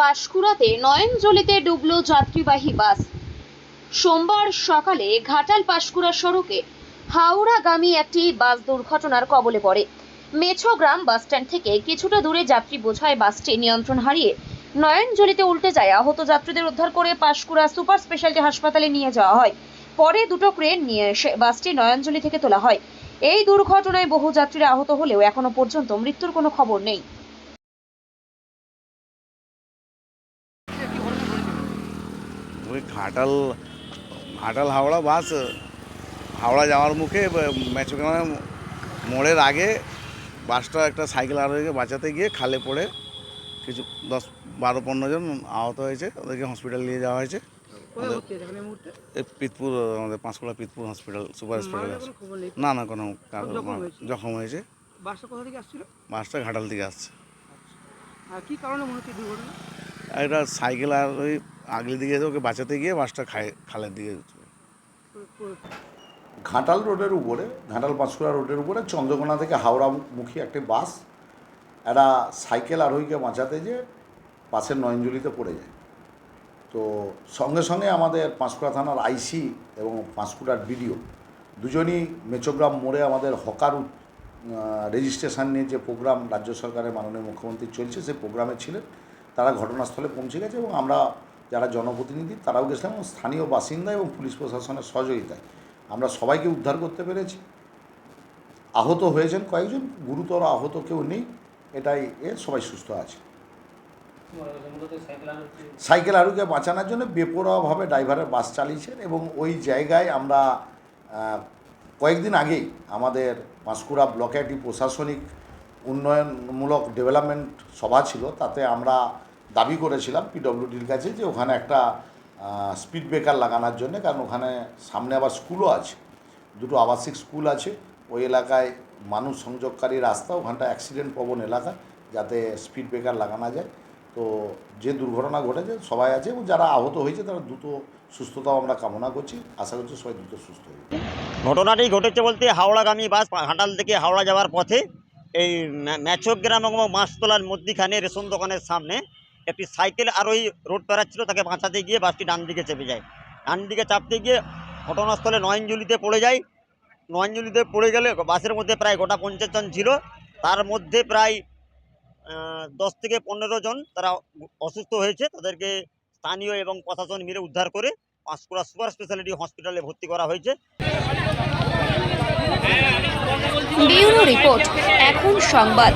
পাশকুড়াতে নয়নজলিতে ডুবলো যাত্রীবাহী বাস। সোমবার সকালে ঘাটাল পাশকুড়া সড়কে হাওড়াগামী একটি বাস দুর্ঘটনার কবলে পড়ে। মেছোগ্রাম বাসস্ট্যান্ড থেকে কিছুটা দূরে যাত্রী বোঝায় বাসটি নিয়ন্ত্রণ হারিয়ে নয়নজলিতে উল্টে যায়। আহত যাত্রীদের উদ্ধার করে পাশকুড়া সুপার স্পেশালিটি হাসপাতালে নিয়ে যাওয়া হয়। পরে দুটো ক্রেন নিয়ে এসে বাসটি নয়নজলি থেকে তোলা হয়। এই দুর্ঘটনায় বহু যাত্রীরা আহত হলেও এখনও পর্যন্ত মৃত্যুর কোনো খবর নেই। ওই ঘাটাল ঘাটাল হাওড়া বাস হাওড়া যাওয়ার মুখে ম্যাচগ্রামে মোড়ের আগে বাসটা একটা সাইকেল আরোহীকে বাঁচাতে গিয়ে খালে পড়ে কিছু দশ বারো পনেরো জন আহত হয়েছে ওদেরকে হসপিটাল নিয়ে যাওয়া হয়েছে। এই পিতপুর আমাদের Panskura Pitpur hospital super hospital না না কোনো জখম হয়েছে? বাসটা ঘাটাল থেকে আসছে। আর কি কারণে মনে হচ্ছে দুর্ঘটনা? আর সাইকেল আর ওই আগলি দিকে ওকে বাঁচাতে গিয়ে বাসটা খায়, খালের দিকে ঘাটাল রোডের উপরে, ঘাটাল পাঁশকুড়া রোডের উপরে চন্দ্রকোনা থেকে হাওড়া মুখী একটি বাস একটা সাইকেল আরোহীকে বাঁচাতে যে পাশের নয়নজুলিতে পড়ে যায়। তো সঙ্গে সঙ্গে আমাদের পাঁশকুড়া থানার আইসি এবং পাঁশকুড়ার বিডিও দুজনই মেচোগ্রাম মোড়ে আমাদের হকার রেজিস্ট্রেশন নিয়ে যে প্রোগ্রাম রাজ্য সরকারের মাননীয় মুখ্যমন্ত্রী চলছে, সেই প্রোগ্রামে ছিলেন। তারা ঘটনাস্থলে পৌঁছে গেছে এবং আমরা যারা জনপ্রতিনিধি, তারাও গেছিলাম এবং স্থানীয় বাসিন্দা এবং পুলিশ প্রশাসনের সহযোগিতায়। আমরা সবাইকে উদ্ধার করতে পেরেছি। আহত হয়েছেন কয়েকজন, গুরুতর আহত কেউ নেই, এটাই এ, সবাই সুস্থ আছে। সাইকেল আরুকে বাঁচানোর জন্য বেপরোয়াভাবে ড্রাইভারের বাস চালিয়েছেন এবং ওই জায়গায় আমরা কয়েকদিন আগেই আমাদের পাঁশকুড়া ব্লকে একটি প্রশাসনিক উন্নয়নমূলক ডেভেলপমেন্ট সভা ছিল, তাতে আমরা দাবি করেছিলাম পিডব্লিউডির কাছে যে ওখানে একটা স্পিড ব্রেকার লাগানোর জন্য, কারণ ওখানে সামনে আবার স্কুলও আছে। দুটো আবাসিক স্কুল আছে। ওই এলাকায় মানুষ সংযোগকারী রাস্তা, ওখানটা অ্যাক্সিডেন্ট প্রবণ এলাকা, যাতে স্পিড ব্রেকার লাগানো যায়। তো যে দুর্ঘটনা ঘটেছে, সবাই আছে এবং যারা আহত হয়েছে, তারা দ্রুত সুস্থতাও আমরা কামনা করছি। আশা করছি সবাই দ্রুত সুস্থ হবে ঘটনাটি ঘটেছে বলতে হাওড়াগামী বাস ঘাটাল থেকে হাওড়া যাওয়ার পথে, এই ম্যা- ম্যাচগ্রাম এবং মাছতলার মধ্যিখানে রেশন দোকানের সামনে। একটি সাইকেল আরোহী রোড পেরাচ্ছিল, তাকে বাঁচাতে গিয়ে বাসটি ডান দিকে চেপে যায়। ডান দিকে চাপতে গিয়ে ঘটনাস্থলে নয়নজুলিতে পড়ে যায়। নয়নজুলিতে পড়ে গেলে বাসের মধ্যে প্রায় গোটা পঞ্চাশ জন ছিল। তার মধ্যে প্রায় দশ থেকে পনেরো জন তারা অসুস্থ হয়েছে। তাদেরকে স্থানীয় এবং প্রশাসন মিলে উদ্ধার করে পাঁশকুড়া সুপার স্পেশালিটি হসপিটালে ভর্তি করা হয়েছে। রিপোর্ট, এখন সংবাদ।